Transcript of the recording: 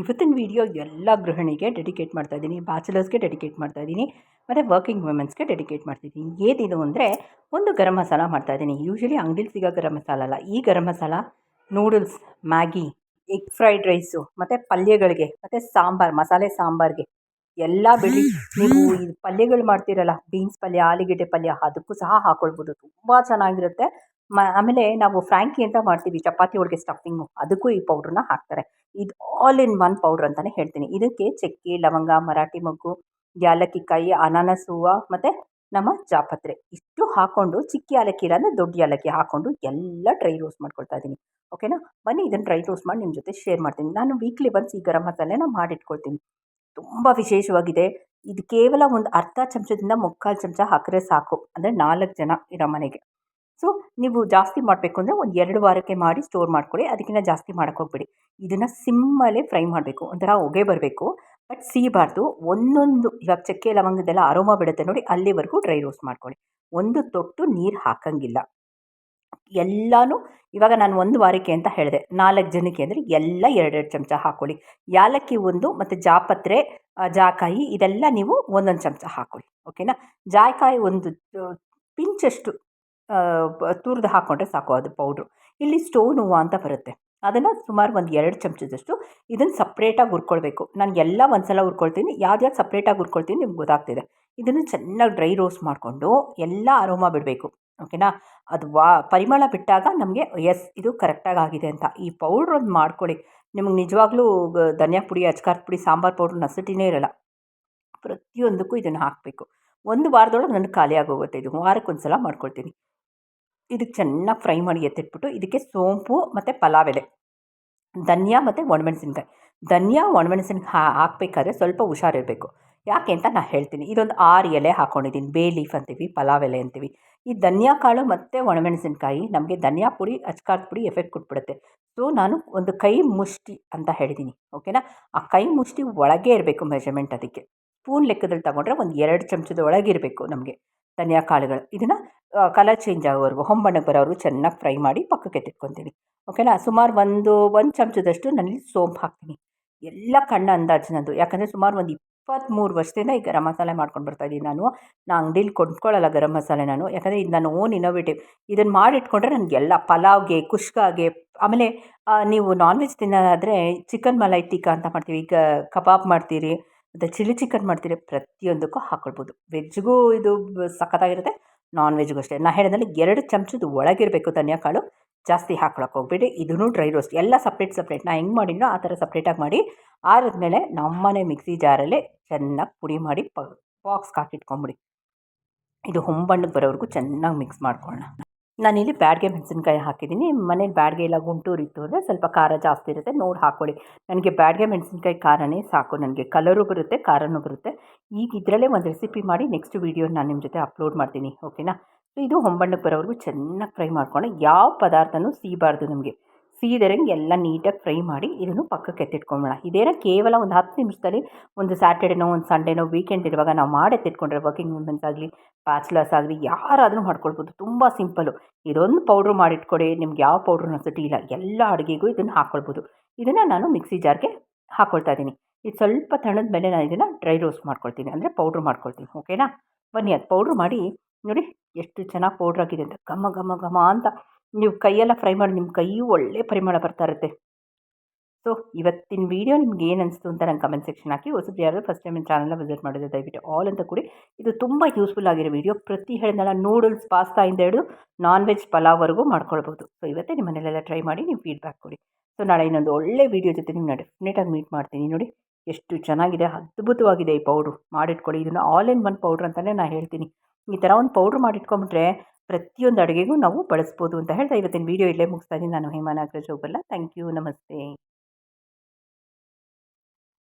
ಇವತ್ತಿನ ವಿಡಿಯೋ ಎಲ್ಲ ಗೃಹಿಣಿಗೆ ಡೆಡಿಕೇಟ್ ಮಾಡ್ತಾ ಇದ್ದೀನಿ ಬ್ಯಾಚುಲರ್ಸ್ಗೆ ಡೆಡಿಕೇಟ್ ಮಾಡ್ತಾ ಇದ್ದೀನಿ, ಮತ್ತು ವರ್ಕಿಂಗ್ ವುಮೆನ್ಸ್ಗೆ ಡೆಡಿಕೇಟ್ ಮಾಡ್ತಿದ್ದೀನಿ ಏನಿದು ಅಂದರೆ ಒಂದು ಗರಂ ಮಸಾಲ ಮಾಡ್ತಾ ಇದ್ದೀನಿ. ಯೂಶ್ವಲಿ ಅಂಗಡಿಲಿ ಸಿಗೋ ಗರಂ ಮಸಾಲ ಅಲ್ಲ. ಈ garam masala noodles Maggi egg fried rice ಮತ್ತು ಪಲ್ಯಗಳಿಗೆ, ಮತ್ತು ಸಾಂಬಾರು, ಮಸಾಲೆ ಸಾಂಬಾರಿಗೆ ಎಲ್ಲ ಬಿಡಿ. ನೀವು ಈ ಪಲ್ಯಗಳು ಮಾಡ್ತೀರಲ್ಲ ಬೀನ್ಸ್ ಪಲ್ಯ ಆಲೂಗೆಡ್ಡೆ ಪಲ್ಯ ಅದಕ್ಕೂ ಸಹ ಹಾಕ್ಕೊಳ್ಬೋದು ತುಂಬ ಚೆನ್ನಾಗಿರುತ್ತೆ. ಮ ಆಮೇಲೆ ನಾವು ಫ್ರ್ಯಾಂಕಿ ಅಂತ ಮಾಡ್ತೀವಿ ಚಪಾತಿ ಒಳಗೆ ಸ್ಟಫಿಂಗು ಅದಕ್ಕೂ ಈ ಪೌಡ್ರನ್ನ ಹಾಕ್ತಾರೆ. ಇದು ಆಲ್ ಇನ್ ಒನ್ ಪೌಡ್ರ್ ಅಂತಲೇ ಹೇಳ್ತೀನಿ. ಇದಕ್ಕೆ ಚಕ್ಕೆ ಲವಂಗ ಮರಾಠಿ ಮೊಗ್ಗು ಯಾಲಕ್ಕಿ ಕಾಯಿ ಅನಾನಸ್ ಹೂವು ಮತ್ತು ನಮ್ಮ ಜಾಪತ್ರೆ. ಇಷ್ಟು ಹಾಕ್ಕೊಂಡು ಚಿಕ್ಕ ಯಾಲಕ್ಕಿ ಇಲ್ಲ ಅಂದರೆ ದೊಡ್ಡ ಯಾಲಕ್ಕಿ ಹಾಕ್ಕೊಂಡು ಎಲ್ಲ ಡ್ರೈ ರೋಸ್ಟ್ ಮಾಡ್ಕೊಳ್ತಾ ಇದ್ದೀನಿ ಓಕೆನಾ ಬನ್ನಿ ಇದನ್ನು ಡ್ರೈ ರೋಸ್ಟ್ ಮಾಡಿ ನಿಮ್ಮ ಜೊತೆ ಶೇರ್ ಮಾಡ್ತೀನಿ. ನಾನು ವೀಕ್ಲಿ ಒನ್ಸ್ ಈ ಗರಂ ಮಸಾಲೆನ ಮಾಡಿಟ್ಕೊಳ್ತೀನಿ. ತುಂಬ ವಿಶೇಷವಾಗಿದೆ. ಇದು ಕೇವಲ ಒಂದು ಅರ್ಧ ಚಮಚದಿಂದ ಮುಕ್ಕಾಲು ಚಮಚ ಹಾಕಿದ್ರೆ ಸಾಕು. ಅಂದರೆ ನಾಲ್ಕು ಜನ ಇರೋ ಮನೆಗೆ. ಸೊ ನೀವು ಜಾಸ್ತಿ ಮಾಡಬೇಕು ಅಂದರೆ ಒಂದು ಎರಡು ವಾರಕ್ಕೆ ಮಾಡಿ ಸ್ಟೋರ್ ಮಾಡ್ಕೊಳ್ಳಿ. ಅದಕ್ಕಿಂತ ಜಾಸ್ತಿ ಮಾಡೋಕ್ಕೆ ಹೋಗ್ಬೇಡಿ. ಇದನ್ನು ಸಿಮ್ಮಲ್ಲೇ ಫ್ರೈ ಮಾಡಬೇಕು. ಒಂಥರ ಹೊಗೆ ಬರಬೇಕು. ಬಟ್ ಸಿಹಿಬಾರ್ದು ಒಂದೊಂದು, ಇವಾಗ ಚಕ್ಕೆ ಲವಂಗದೆಲ್ಲ ಅರೋಮ ಬಿಡುತ್ತೆ ನೋಡಿ, ಅಲ್ಲಿವರೆಗೂ ಡ್ರೈ ರೋಸ್ಟ್ ಮಾಡ್ಕೊಳ್ಳಿ. ಒಂದು ತೊಟ್ಟು ನೀರು ಹಾಕಂಗಿಲ್ಲ. ಎಲ್ಲನೂ ಇವಾಗ ನಾನು ಒಂದು ವಾರಕ್ಕೆ ಅಂತ ಹೇಳಿದೆ. ನಾಲ್ಕು ಜನಕ್ಕೆ ಅಂದರೆ ಎಲ್ಲ ಎರಡೆರಡು ಚಮಚ ಹಾಕ್ಕೊಳ್ಳಿ ಯಾಲಕ್ಕಿ ಒಂದು ಮತ್ತು ಜಾಪತ್ರೆ ಜಾಕಾಯಿ ಇದೆಲ್ಲ ನೀವು ಒಂದೊಂದು ಚಮಚ ಹಾಕ್ಕೊಳ್ಳಿ ಓಕೆನಾ? ಜಾಯ್ಕಾಯಿ ಒಂದು ಪಿಂಚಷ್ಟು ತುರಿದು ಹಾಕ್ಕೊಂಡ್ರೆ ಸಾಕು ಅದು ಪೌಡ್ರು. ಇಲ್ಲಿ ಸ್ಟೋನ್ ಹೂವು ಅಂತ ಬರುತ್ತೆ. ಅದನ್ನು ಸುಮಾರು ಒಂದು ಎರಡು ಚಮಚದಷ್ಟು ಇದನ್ನು ಸಪ್ರೇಟಾಗಿ ಹುರ್ಕೊಳ್ಬೇಕು. ನಾನು ಎಲ್ಲ ಒಂದು ಸಲ ಹುರ್ಕೊಳ್ತೀನಿ. ಯಾವ್ದ್ಯಾವ್ದು ಸಪ್ರೇಟಾಗಿ ಹುರ್ಕೊಳ್ತೀನಿ ನಿಮ್ಗೆ ಗೊತ್ತಾಗ್ತಿದೆ. ಇದನ್ನು ಚೆನ್ನಾಗಿ ಡ್ರೈ ರೋಸ್ಟ್ ಮಾಡಿಕೊಂಡು ಎಲ್ಲ ಅರೋಮಾ ಬಿಡಬೇಕು. ಓಕೆನಾ? ಅದು ವಾ, ಪರಿಮಳ ಬಿಟ್ಟಾಗ ನಮಗೆ ಎಸ್ ಇದು ಕರೆಕ್ಟಾಗಿ ಆಗಿದೆ ಅಂತ. ಈ ಪೌಡ್ರ್ ಒಂದು ಮಾಡ್ಕೊಳ್ಳಿ. ನಿಮಗೆ ನಿಜವಾಗ್ಲೂ ಧನಿಯಾ ಪುಡಿ ಅಚ್ಕಾರದ ಪುಡಿ, ಸಾಂಬಾರು ಪೌಡ್ರ್ ನಸಟಿನೇ ಇರೋಲ್ಲ. ಪ್ರತಿಯೊಂದಕ್ಕೂ ಇದನ್ನು ಹಾಕಬೇಕು. ಒಂದು ವಾರದೊಳಗೆ ನನಗೆ ಖಾಲಿ ಆಗೋಗುತ್ತೆ ಇದು. ವಾರಕ್ಕೊಂದು ಸಲ ಮಾಡ್ಕೊಳ್ತೀನಿ. ಇದಕ್ಕೆ ಚೆನ್ನಾಗಿ ಫ್ರೈ ಮಾಡಿ ಎತ್ತಿಟ್ಬಿಟ್ಟು ಇದಕ್ಕೆ ಸೋಂಪು ಮತ್ತು ಪಲಾವ್ ಎಲೆ ಧನಿಯಾ ಮತ್ತು ಒಣಮೆಣಸಿನ್ಕಾಯಿ. ಧನಿಯಾ ಒಣಮೆಣಸಿನ್ಕಾಯಿ ಹಾಕಬೇಕಾದ್ರೆ ಸ್ವಲ್ಪ ಹುಷಾರಿರಬೇಕು ಯಾಕೆ ಅಂತ ನಾನು ಹೇಳ್ತೀನಿ. ಇದೊಂದು ಆರು ಎಲೆ ಹಾಕ್ಕೊಂಡಿದ್ದೀನಿ ಬೇ ಲೀಫ್ ಅಂತೀವಿ, ಪಲಾವ್ ಎಲೆ ಅಂತೀವಿ. ಈ ಧನಿಯಾ ಕಾಳು ಮತ್ತು ಒಣಮೆಣಸಿನಕಾಯಿ ನಮಗೆ ಧನಿಯಾ ಪುಡಿ, ಅಚ್ಕಾರದ ಪುಡಿ ಎಫೆಕ್ಟ್ ಕೊಟ್ಬಿಡುತ್ತೆ. ಸೊ ನಾನು ಒಂದು ಕೈ ಮುಷ್ಟಿ ಅಂತ ಹೇಳಿದ್ದೀನಿ ಓಕೆನಾ ಆ ಕೈ ಮುಷ್ಟಿ ಒಳಗೆ ಇರಬೇಕು ಮೆಜರ್ಮೆಂಟ್ ಅದಕ್ಕೆ. ಸ್ಪೂನ್ ಲೆಕ್ಕದಲ್ಲಿ ತೊಗೊಂಡ್ರೆ ಒಂದು ಎರಡು ಚಮಚದ ಒಳಗಿರಬೇಕು ನಮಗೆ ಧನಿಯಾ ಕಾಳುಗಳು. ಇದನ್ನು ಕಲರ್ ಚೇಂಜ್ ಆಗೋವರೆಗೂ, ಹೊಂಬಣ್ಣಕ್ಕೆ ಬರೋವರೆಗೂ ಚೆನ್ನಾಗಿ ಫ್ರೈ ಮಾಡಿ ಪಕ್ಕಕ್ಕೆ ಎತ್ತಿಟ್ಕೊತೀನಿ ಓಕೆನಾ ಸುಮಾರು ಒಂದು ಒಂದು ಚಮಚದಷ್ಟು ನಾನು ಸೋಂಪು ಹಾಕ್ತೀನಿ. ಎಲ್ಲ ಕಣ್ಣ ಅಂದಾಜು ನಂದು ಯಾಕಂದರೆ ಸುಮಾರು ಒಂದು ಇಪ್ಪತ್ತ್ಮೂರು ವರ್ಷದಿಂದ ಈ ಗರಂ ಮಸಾಲೆ ಮಾಡ್ಕೊಂಡು ಬರ್ತಾಯಿದ್ದೀನಿ ನಾನು. ನಾನು ಅಂಗಡೀಲಿ ಕೊಂಡ್ಕೊಳ್ಳಲ್ಲ ಗರಂ ಮಸಾಲೆ ನಾನು. ಯಾಕಂದರೆ ಇದು ನಾನು ಓನ್ ಇನೋವೇಟಿವ್ ಇದನ್ನು ಮಾಡಿಟ್ಕೊಂಡ್ರೆ ನನಗೆಲ್ಲ ಪಲಾವ್ಗೆ, ಕುಷ್ಕಾಗೆ, ಆಮೇಲೆ ನೀವು ನಾನ್ ವೆಜ್ ತಿನ್ನೋದಾದರೆ ಚಿಕನ್ ಮಲೈ ಟಿಕ್ಕಾ ಅಂತ ಮಾಡ್ತೀವಿ. ಈಗ ಕಬಾಬ್ ಮಾಡ್ತೀರಿ, ಮತ್ತು ಚಿಲ್ಲಿ ಚಿಕನ್ ಮಾಡ್ತೀರಿ, ಪ್ರತಿಯೊಂದಕ್ಕೂ ಹಾಕ್ಕೊಳ್ಬೋದು ವೆಜ್ಗೂ ಇದು ಸಖತ್ತಾಗಿರುತ್ತೆ ನಾನ್ ವೆಜ್ಗೂ ಅಷ್ಟೇ. ನಾ ಹೇಳಿದಲ್ಲಿ ಎರಡು ಚಮಚದ ಒಳಗಿರಬೇಕು ಧನಿಯಾ ಕಾಳು, ಜಾಸ್ತಿ ಹಾಕ್ಕೊಳಕ್ಕೆ ಹೋಗ್ಬಿಡಿ. ಇದನ್ನು ಡ್ರೈ ರೋಸ್ಟ್ ಎಲ್ಲ ಸಪ್ರೇಟ್ ಸಪ್ರೇಟ್ ನಾ ಹೆಂಗೆ ಮಾಡಿದ್ನೋ ಆ ಥರ ಸಪ್ರೇಟಾಗಿ ಮಾಡಿ ಆರಿದ್ಮೇಲೆ ನಮ್ಮನೆ ಮಿಕ್ಸಿ ಜಾರಲ್ಲೇ ಚೆನ್ನಾಗಿ ಪುಡಿ ಮಾಡಿ ಪ ಬಾಕ್ಸ್ಗೆ ಹಾಕಿಟ್ಕೊಂಬಿಡಿ. ಇದು ಹೊಂಬಣ್ಣಕ್ಕೆ ಬರೋವರೆಗೂ ಚೆನ್ನಾಗಿ ಮಿಕ್ಸ್ ಮಾಡ್ಕೊಳ್ಳೋಣ ನಾನಿಲ್ಲಿ ಬ್ಯಾಡ್ಗೆ ಮೆಣಸಿನ್ಕಾಯಿ ಹಾಕಿದ್ದೀನಿ. ಮನೇಲಿ ಬ್ಯಾಡ್ಗೆ ಎಲ್ಲ ಗುಂಟೂರು ಇತ್ತು ಅಂದರೆ ಸ್ವಲ್ಪ ಖಾರ ಜಾಸ್ತಿ ಇರುತ್ತೆ. ನೋಡಿ ಹಾಕ್ಕೊಳ್ಳಿ ನನಗೆ ಬ್ಯಾಡ್ಗೆ ಮೆಣಸಿನ್ಕಾಯಿ ಖಾರನೇ ಸಾಕು. ನನಗೆ ಕಲರು ಬರುತ್ತೆ, ಖಾರನೂ ಬರುತ್ತೆ. ಈಗ ಇದರಲ್ಲೇ ಒಂದು ರೆಸಿಪಿ ಮಾಡಿ ನೆಕ್ಸ್ಟ್ ವೀಡಿಯೋ ನಾನು ನಿಮ್ಮ ಜೊತೆ ಅಪ್ಲೋಡ್ ಮಾಡ್ತೀನಿ. ಓಕೆನಾ ಸೊ ಇದು ಹೊಂಬಣ್ಣಕ್ಕೆ ಬರೋವರೆಗೂ ಚೆನ್ನಾಗಿ ಫ್ರೈ ಮಾಡ್ಕೊಂಡು ಯಾವ ಪದಾರ್ಥನೂ ಸಿಗಬಾರ್ದು ನಮಗೆ. ಸೀದರಂಗೆ ಎಲ್ಲ ನೀಟಾಗಿ ಫ್ರೈ ಮಾಡಿ ಇದನ್ನು ಪಕ್ಕಕ್ಕೆ ಎತ್ತಿಟ್ಕೊಂಬೋಣ ಇದೇನೋ ಕೇವಲ ಒಂದು ಹತ್ತು ನಿಮಿಷದಲ್ಲಿ ಒಂದು ಸ್ಯಾಟರ್ಡೇನೋ ಒಂದು ಸಂಡೇನೋ ವೀಕೆಂಡ್ ಇರುವಾಗ ನಾವು ಮಾಡಿ ಎತ್ತಿಟ್ಕೊಂಡ್ರೆ ವರ್ಕಿಂಗ್ ವುಮೆನ್ಸ್ ಆಗಲಿ ಬ್ಯಾಚುಲರ್ಸ್ ಆಗಲಿ ಯಾರಾದರೂ ಮಾಡ್ಕೊಳ್ಬೋದು. ತುಂಬ ಸಿಂಪಲ್ಲು ಇದೊಂದು ಪೌಡ್ರ್ ಮಾಡಿಟ್ಕೊಡಿ, ನಿಮ್ಗೆ ಯಾವ ಪೌಡ್ರ್ ಅನಿಸುತ್ತೆ ಇಲ್ಲ, ಎಲ್ಲ ಅಡುಗೆಗೂ ಇದನ್ನು ಹಾಕ್ಕೊಳ್ಬೋದು ಇದನ್ನು ನಾನು ಮಿಕ್ಸಿ ಜಾರ್ಗೆ ಹಾಕ್ಕೊಳ್ತಾ ಇದ್ದೀನಿ. ಇದು ಸ್ವಲ್ಪ ತಣ್ಣದ ಮೇಲೆ ನಾನು ಇದನ್ನು ಡ್ರೈ ರೋಸ್ಟ್ ಮಾಡ್ಕೊಳ್ತೀನಿ. ಅಂದರೆ ಪೌಡ್ರ್ ಮಾಡ್ಕೊಳ್ತೀನಿ ಓಕೆನಾ ಬನ್ನಿ ಅದು ಪೌಡ್ರ್ ಮಾಡಿ, ನೋಡಿ ಎಷ್ಟು ಚೆನ್ನಾಗಿ ಪೌಡ್ರ್ ಆಗಿದೆ ಅಂತ. ಘಮ ಘಮ ಘಮ ಅಂತ. ನೀವು ಕೈಯೆಲ್ಲ ಫ್ರೈ ಮಾಡಿ ನಿಮ್ಮ ಕೈಯೂ ಒಳ್ಳೆ ಪರಿಮಳ ಬರ್ತಾ ಇರುತ್ತೆ. ಸೊ ಇವತ್ತಿನ ವೀಡಿಯೋ ನಿಮ್ಗೆ ಏನು ಅನಿಸ್ತು ಅಂತ ನಂಗೆ ಕಮೆಂಟ್ ಸೆಕ್ಷನ್ ಹಾಕಿ. ಹೊಸಬ್ರು ಯಾರು ಫಸ್ಟ್ ಟೈಮ್ ಚಾನಲ್ನ ವಿಸಿಟ್ ಮಾಡಿದ್ರೆ ದಯವಿಟ್ಟು ಆಲ್ ಅಂತ ಕೂಡಿ. ಇದು ತುಂಬ ಯೂಸ್ಫುಲ್ ಆಗಿರೋ ವೀಡಿಯೋ ಪ್ರತಿ ಹೇಳಿದ್ನಲ್ಲ ನೂಡಲ್ಸ್ ಪಾಸ್ತಾಯಿಂದ ಹಿಡಿದು ನಾನ್ ವೆಜ್ ಪಲಾವ್ವರೆಗೂ ಮಾಡ್ಕೊಳ್ಬೋದು. ಸೊ ಇವತ್ತೇ ನಿಮ್ಮ ಮನೇಲೆಲ್ಲ ಟ್ರೈ ಮಾಡಿ ನೀವು ಫೀಡ್ಬ್ಯಾಕ್ ಕೊಡಿ. ಸೊ ನಾಳೆ ಇನ್ನೊಂದು ಒಳ್ಳೆ ವೀಡಿಯೋ ಜೊತೆ ನಿಮ್ಮನ್ನ ಡೆಫಿನೆಟಾಗಿ ಮೀಟ್ ಮಾಡ್ತೀನಿ ನೋಡಿ. ಎಷ್ಟು ಚೆನ್ನಾಗಿದೆ, ಅದ್ಭುತವಾಗಿದೆ ಈ ಪೌಡ್ರು ಮಾಡಿಟ್ಕೊಳ್ಳಿ. ಇದನ್ನು ಆಲ್ ಇನ್ ಒನ್ ಪೌಡ್ರ್ ಅಂತಲೇ ನಾನು ಹೇಳ್ತೀನಿ. ಈ ಥರ ಒಂದು ಪೌಡ್ರ್ ಮಾಡಿಟ್ಕೊಂಬಿಟ್ರೆ ಪ್ರತಿಯೊಂದು ಅಡುಗೆಗೂ ನಾವು ಬಳಸ್ಬೋದು ಅಂತ ಹೇಳ್ತಾ ಇವತ್ತಿನ ವೀಡಿಯೋ ಇಲ್ಲೇ ಮುಗಿಸ್ತಾ ಇದ್ದೀನಿ. ನಾನು ಹೇಮಾ ನಾಗರಾಜ್ ಥ್ಯಾಂಕ್ ಯು ನಮಸ್ತೆ.